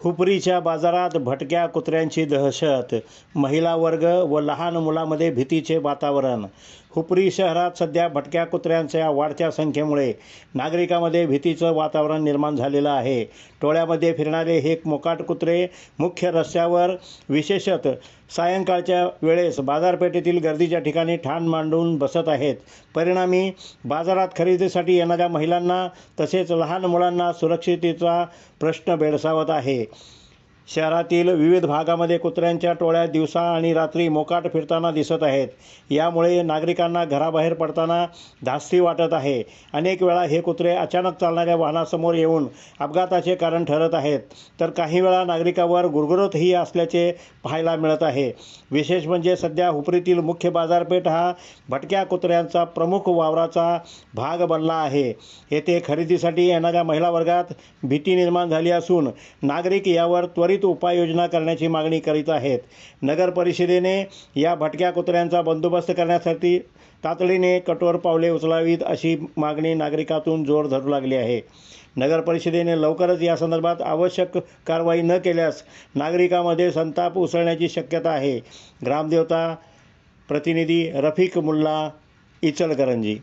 हुपरीच्या बाजारात भटक्या कुत्र्यांची दहशत महिला वर्ग व लहान मुलामध्ये भीतीचे वातावरण. हुपरी शहरात सध्या भटक्या कुत्र्यांच्या वाढत्या संख्येमुळे नागरिकांमध्ये भीतीचं वातावरण निर्माण झालेलं आहे. टोळ्यामध्ये फिरणारे हे मोकाट कुत्रे मुख्य रस्त्यावर विशेषत सायंकाळच्या वेळेस बाजारपेठेतील गर्दीच्या ठिकाणी ठाण मांडून बसत आहेत. परिणामी बाजारात खरेदीसाठी येणाऱ्या महिलांना तसेच लहान मुलांना सुरक्षिततेचा प्रश्न भेडसावत आहे. शहरातील विविध भागामध्ये कुत्र्यांच्या टोळ्या दिवसा आणि रात्री मोकाट फिरताना दिसत आहेत. यामुळे नागरिकांना घराबाहेर पडताना धास्ती वाटत आहे. अनेक वेळा हे कुत्रे अचानक चालणाऱ्या वाहनासमोर येऊन अपघाताचे कारण ठरत आहेत. तर काही वेळा नागरिकावर गुरगुरतही असल्याचे पाहायला मिळत आहे. विशेष म्हणजे सध्या हुपरीतील मुख्य बाजारपेठ हा भटक्या कुत्र्यांचा प्रमुख वावराचा भाग बनला आहे. येथे खरेदीसाठी येणाऱ्या महिला वर्गात भीती निर्माण झाली असून नागरिक यावर त्वरित त्वरित उपाययोजना करण्याची मागणी करीत आहेत. नगर परिषदेने या भटक्या कुत्र्यांचा बंदोबस्त करण्यासाठी तातडीने कठोर पावले उचलावीत अशी मागणी नागरिकातून जोर धरू लागली आहे. नगर परिषदेने लवकरच या संदर्भात आवश्यक कारवाई न केल्यास नागरिकांमध्ये संताप उसळण्याची शक्यता आहे. ग्रामदेवता प्रतिनिधी रफिक मुल्ला इचलकरंजी.